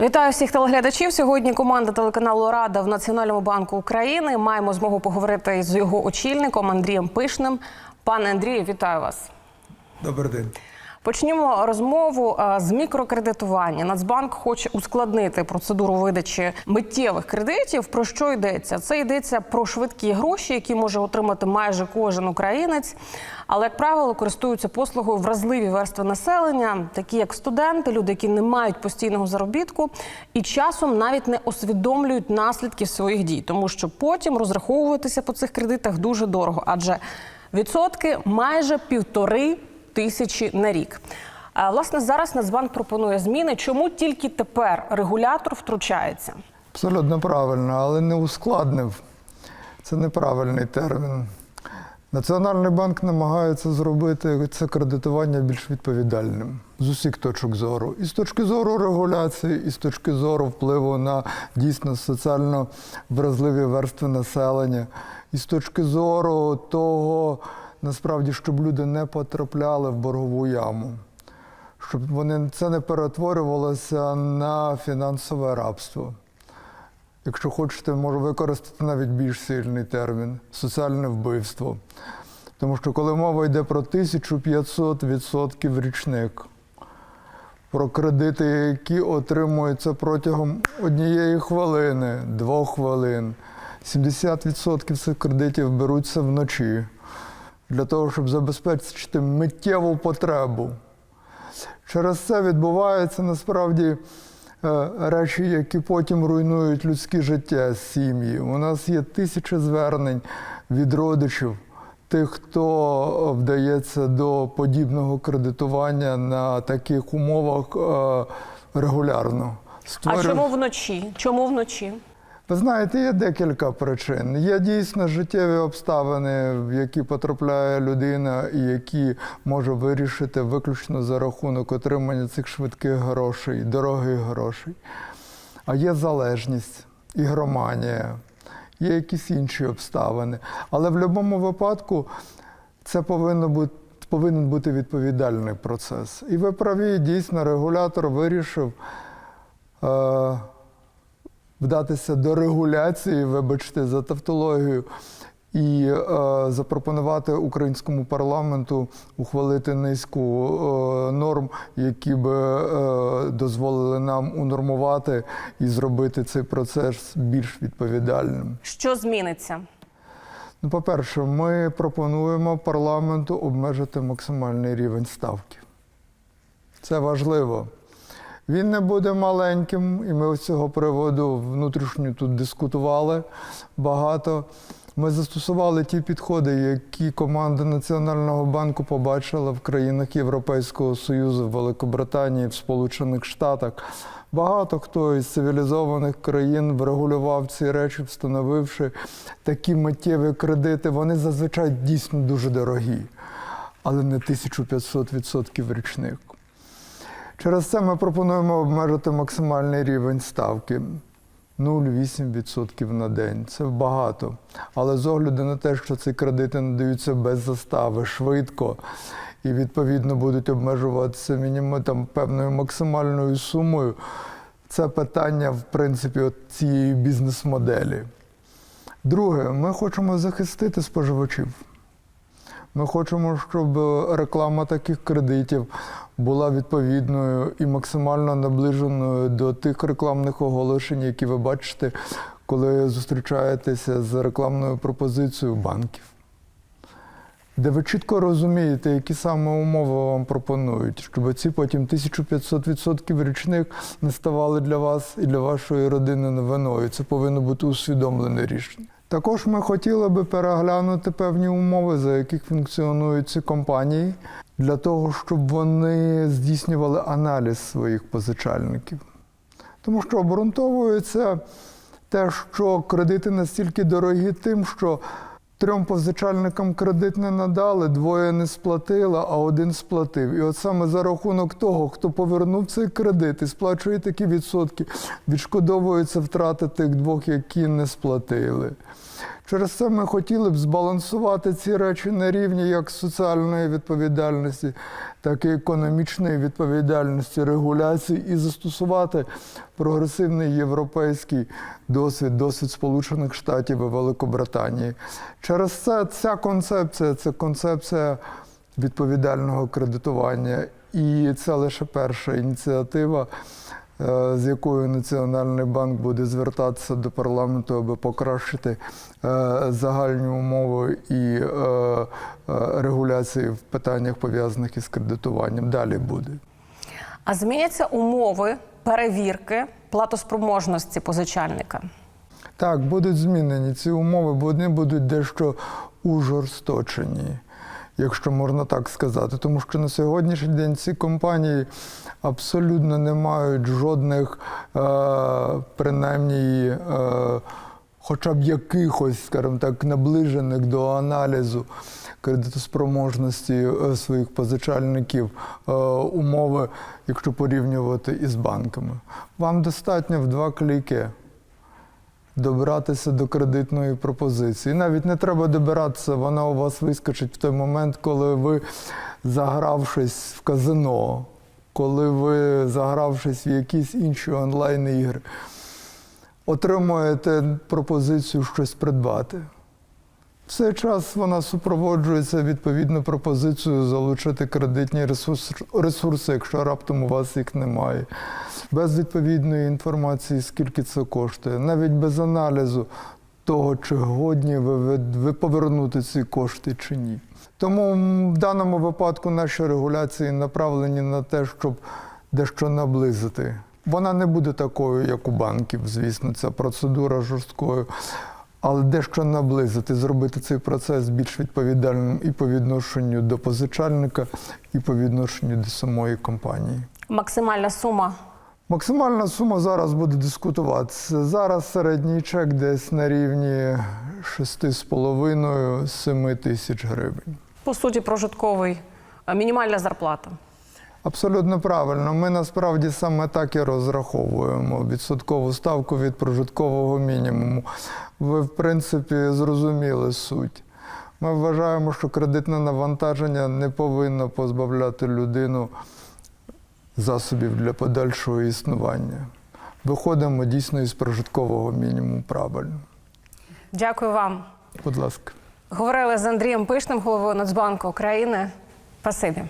Вітаю всіх телеглядачів. Сьогодні команда телеканалу Рада в Національному банку України. Маємо змогу поговорити з його очільником Андрієм Пишним. Пане Андрію, вітаю вас. Добрий день. Почнімо розмову е, з мікрокредитування. Нацбанк хоче ускладнити процедуру видачі миттєвих кредитів. Про що йдеться? Це йдеться про швидкі гроші, які може отримати майже кожен українець. Але як правило користуються послугою вразливі верстви населення, такі як студенти, люди, які не мають постійного заробітку, і часом навіть не усвідомлюють наслідків своїх дій, тому що потім розраховуватися по цих кредитах дуже дорого, адже відсотки майже півтори тисячі на рік. А, Власне, зараз Нацбанк пропонує зміни. Чому тільки тепер регулятор втручається? Абсолютно правильно, але не ускладнив. Це неправильний термін. Національний банк намагається зробити це кредитування більш відповідальним з усіх точок зору. І з точки зору регуляції, і з точки зору впливу на дійсно соціально вразливі верстви населення, і з точки зору того, насправді, щоб люди не потрапляли в боргову яму. Щоб вони це не перетворювалося на фінансове рабство. Якщо хочете, можу використати навіть більш сильний термін соціальне вбивство. Тому що коли мова йде про 1500% річник, про кредити, які отримуються протягом однієї хвилини, двох хвилин, 70% цих кредитів беруться вночі для того, щоб забезпечити миттєву потребу. Через це відбуваються насправді е, речі, які потім руйнують людське життя, сім'ї. У нас є тисячі звернень від родичів, тих, хто вдається до подібного кредитування на таких умовах е, регулярно. А чому вночі? Чому вночі? Ви знаєте, є декілька причин. Є дійсно життєві обставини, в які потрапляє людина, і які може вирішити виключно за рахунок отримання цих швидких грошей, дорогих грошей. А є залежність, ігроманія, є якісь інші обставини. Але в будь-якому випадку це повинно бути. Повинен бути відповідальний процес. І ви праві, дійсно, регулятор вирішив е, вдатися до регуляції, вибачте, за тавтологію, і е, запропонувати українському парламенту ухвалити низку е, норм, які би е, дозволили нам унормувати і зробити цей процес більш відповідальним. Що зміниться? Ну, по-перше, ми пропонуємо парламенту обмежити максимальний рівень ставки. Це важливо. Він не буде маленьким, і ми з цього приводу внутрішньо тут дискутували багато. Ми застосували ті підходи, які команда Національного банку побачила в країнах Європейського Союзу, в Великобританії, в Сполучених Штатах. Багато хто із цивілізованих країн врегулював ці речі, встановивши такі миттєві кредити. Вони зазвичай дійсно дуже дорогі, але не 1500% річних. Через це ми пропонуємо обмежити максимальний рівень ставки 0,8% на день. Це багато. Але з огляду на те, що ці кредити надаються без застави, швидко і відповідно будуть обмежуватися мінімум там певною максимальною сумою. Це питання, в принципі, от цієї бізнес-моделі. Друге, ми хочемо захистити споживачів. Ми хочемо, щоб реклама таких кредитів була відповідною і максимально наближеною до тих рекламних оголошень, які ви бачите, коли зустрічаєтеся з рекламною пропозицією банків. Де ви чітко розумієте, які саме умови вам пропонують, щоб ці потім 1500% річних не ставали для вас і для вашої родини новиною. Це повинно бути усвідомлене рішення. Також ми хотіли би переглянути певні умови, за яких функціонують ці компанії, для того, щоб вони здійснювали аналіз своїх позичальників. Тому що обґрунтовується те, що кредити настільки дорогі тим, що трьом позичальникам кредит не надали, двоє не сплатили, а один сплатив. І от саме за рахунок того, хто повернув цей кредит і сплачує такі відсотки, відшкодовуються втрати тих двох, які не сплатили. Через це ми хотіли б збалансувати ці речі на рівні як соціальної відповідальності, так і економічної відповідальності, регуляції і застосувати прогресивний європейський досвід, досвід Сполучених Штатів і Великобританії. Через це ця концепція це концепція відповідального кредитування. І це лише перша ініціатива, з якою Національний банк буде звертатися до парламенту, аби покращити е, загальні умови і е, е, регуляції в питаннях пов'язаних із кредитуванням. Далі буде. А зміняться умови перевірки платоспроможності позичальника. Так, будуть змінені ці умови, бо вони будуть дещо ужорсточені, якщо можна так сказати. Тому що на сьогоднішній день ці компанії абсолютно не мають жодних, е, принаймні, е, хоча б якихось, скажімо так, наближених до аналізу кредитоспроможності е, своїх позичальників умови, якщо порівнювати із банками. Вам достатньо в два кліки добратися до кредитної пропозиції. Навіть не треба добиратися, вона у вас вискочить в той момент, коли ви, загравшись в казино, коли ви, загравшись в якісь інші онлайн-ігри, отримуєте пропозицію щось придбати. Цей час вона супроводжується відповідно пропозицією залучити кредитні ресурс- ресурси, якщо раптом у вас їх немає. Без відповідної інформації, скільки це коштує, навіть без аналізу того, чи годні ви, ви повернути ці кошти чи ні. Тому в даному випадку наші регуляції направлені на те, щоб дещо наблизити. Вона не буде такою, як у банків, звісно, ця процедура жорсткою але дещо наблизити, зробити цей процес більш відповідальним і по відношенню до позичальника, і по відношенню до самої компанії. Максимальна сума Максимальна сума зараз буде дискутуватися. Зараз середній чек десь на рівні 6,5-7 тисяч гривень. по суті прожитковий, е, мінімальна зарплата. Абсолютно правильно. Ми насправді саме так і розраховуємо відсоткову ставку від прожиткового мінімуму. Ви, в принципі, зрозуміли суть. Ми вважаємо, що кредитне навантаження не повинно позбавляти людину засобів для подальшого існування. Виходимо дійсно із прожиткового мінімуму правильно. Дякую вам. Будь ласка. Говорили з Андрієм Пишним, головою Нацбанку України. Спасибі.